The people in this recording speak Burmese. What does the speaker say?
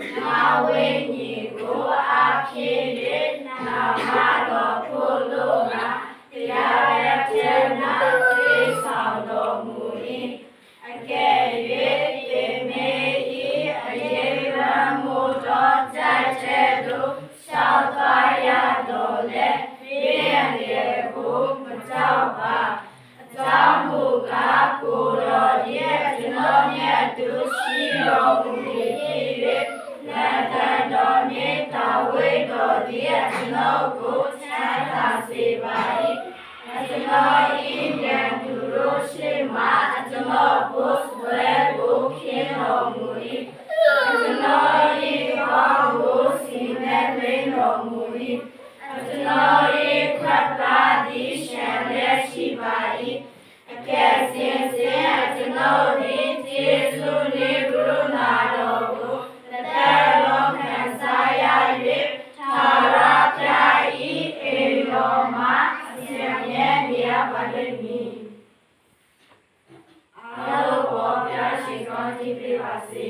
now we စေပါ၏အကျွန်တော်ဤမြတ်သူတို့ရှိမှအကျွန်တော်ကိုဆွဲကိုခင်းတော်မူ၏အကျွန်တော်ဤကောင်းကိုစီနဲ့လင်းတော်မူ၏အကျွန်တော်ဤခပ်ပါသည်ရှံလက်ရှိပါ၏အကယ်စင် အစဉ်မြဲနေရပါလိမ့်မည်အားလုံးပေါ်ပြရှိကောင်းကြီးပြပါစေ